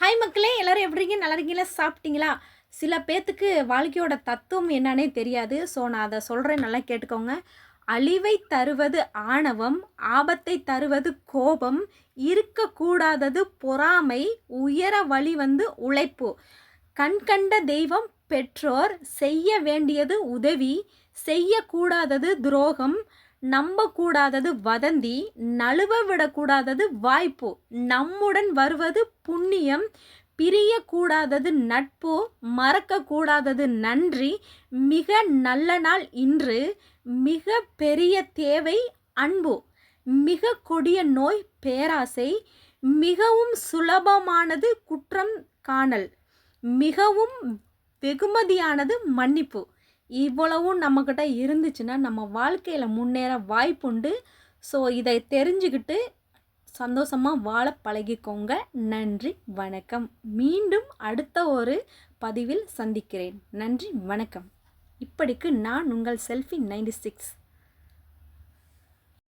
Hi மக்களே எல்லோரும் எப்படி இருக்கீங்க? நல்லா இருக்கீங்களா? சாப்பிட்டீங்களா? சில பேர்த்துக்கு வாழ்க்கையோட தத்துவம் என்னன்னே தெரியாது. ஸோ நான் அதை சொல்கிறேன் நல்லா கேட்டுக்கோங்க. அழிவை தருவது ஆணவம் ஆபத்தை தருவது கோபம் இருக்கக்கூடாதது பொறாமை உயர வழி வந்து உழைப்பு. கண்கண்ட தெய்வம் பெற்றோர் செய்ய வேண்டியது உதவி செய்யக்கூடாதது துரோகம் நம்பக்கூடாதது வதந்தி நழுவ விடக்கூடாதது வாய்ப்பு. நம்முடன் வருவது புண்ணியம் பிரியக்கூடாதது நட்பு மறக்கக்கூடாதது நன்றி. மிக நல்ல நாள் இன்று. மிக பெரிய தேவை அன்பு. மிக கொடிய நோய் பேராசை. மிகவும் சுலபமானது குற்றம் காணல். மிகவும் வெகுமதியானது மன்னிப்பு. இவ்வளவும் நம்மக்கிட்ட இருந்துச்சுன்னா நம்ம வாழ்க்கையில் முன்னேற வாய்ப்புண்டு. ஸோ இதை தெரிஞ்சுக்கிட்டு சந்தோஷமாக வாழ பழகிக்கோங்க. நன்றி வணக்கம். மீண்டும் அடுத்த ஒரு பதிவில் சந்திக்கிறேன். நன்றி வணக்கம். இப்படிக்கு நான் உங்கள் செல்ஃபி நைன்டி சிக்ஸ்.